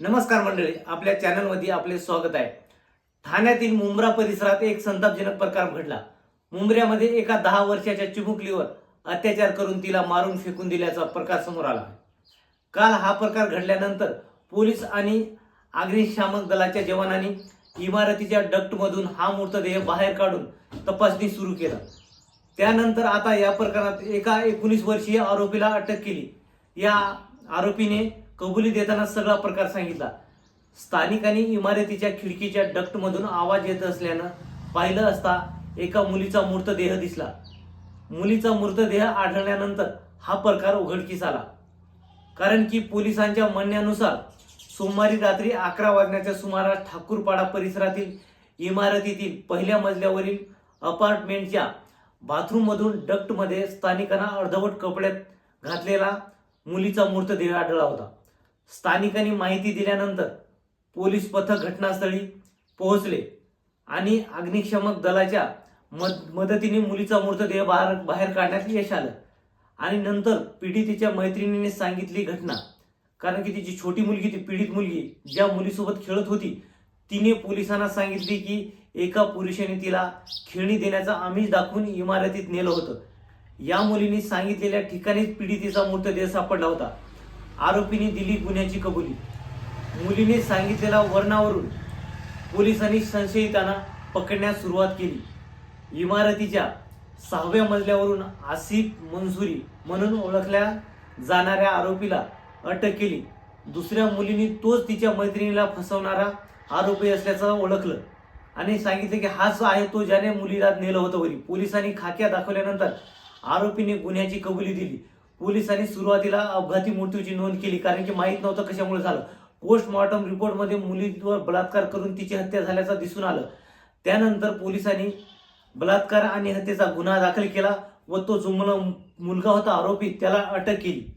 नमस्कार मंडळी आपल्या चॅनलमध्ये आपले स्वागत आहे. ठाण्यातील मुंब्रा परिसरात एक संतापजनक प्रकार घडला. मुंबऱ्यामध्ये एका दहा वर्षाच्या चिमुकलीवर अत्याचार करून तिला मारून फेकून दिल्याचा प्रकार समोर आला. काल हा प्रकार घडल्यानंतर पोलीस आणि अग्निशामक दलाच्या जवानांनी इमारतीच्या डक्टमधून हा मृतदेह बाहेर काढून तपासणी सुरू केला. त्यानंतर आता या प्रकरणात एका एकोणीस वर्षीय आरोपीला अटक केली. या आरोपीने कबुली देताना सगळा प्रकार सांगितला. स्थानिकांनी इमारतीच्या खिडकीच्या डक्टमधून आवाज येत असल्यानं पाहिलं असता एका मुलीचा मृतदेह दिसला. मुलीचा मृतदेह आढळल्यानंतर हा प्रकार उघडकीस आला. कारण की पोलिसांच्या म्हणण्यानुसार सोमवारी रात्री अकरा वाजण्याच्या सुमारास ठाकूरपाडा परिसरातील इमारतीतील पहिल्या मजल्यावरील अपार्टमेंटच्या बाथरूममधून डक्टमध्ये स्थानिकांना अर्धवट कपड्यात घातलेला मुलीचा मृतदेह आढळला होता. स्थानिकांनी माहिती दिल्यानंतर पोलीस पथक घटनास्थळी पोहोचले आणि अग्निशमक दलाच्या मद मदतीने मुलीचा मृतदेह बाहेर बाहेर काढण्यात यश आलं. आणि नंतर पीडितेच्या मैत्रिणीने सांगितली घटना. कारण की तिची छोटी मुलगी ती पीडित मुलगी ज्या मुलीसोबत खेळत होती तिने पोलिसांना सांगितले की एका पुरुषाने तिला खेळणी देण्याचा आमिष दाखवून इमारतीत नेलं होतं. या मुलीने सांगितलेल्या ठिकाणीच पीडितेचा मृतदेह सापडला होता. आरोपीने दिली गुन्ह्याची कबुली. मुलीने सांगितलेल्या वर्णावरून पोलिसांनी संशयितांना पकडण्यास सुरुवात केली. इमारतीच्या सहाव्या मजल्यावरून आसिफ मंसुरी म्हणून ओळखल्या जाणाऱ्या आरोपीला अटक केली. दुसऱ्या मुलीने तोच तिच्या मैत्रिणीला फसवणारा आरोपी असल्याचं ओळखलं आणि सांगितलं की हाच आहे तो ज्याने मुलीला नेलं होतं वरी. पोलिसांनी खाक्या दाखवल्यानंतर आरोपीने गुन्ह्याची कबुली दिली. पोलिसांनी सुरुवातीला अपघाती मृत्यूची नोंद केली कारण की माहीत नव्हतं कशामुळे झालं. पोस्टमॉर्टम रिपोर्टमध्ये मुलीवर बलात्कार करून तिची हत्या झाल्याचं दिसून आलं. त्यानंतर पोलिसांनी बलात्कार आणि हत्येचा गुन्हा दाखल केला व तो जो मुलगा होता आरोपी त्याला अटक केली.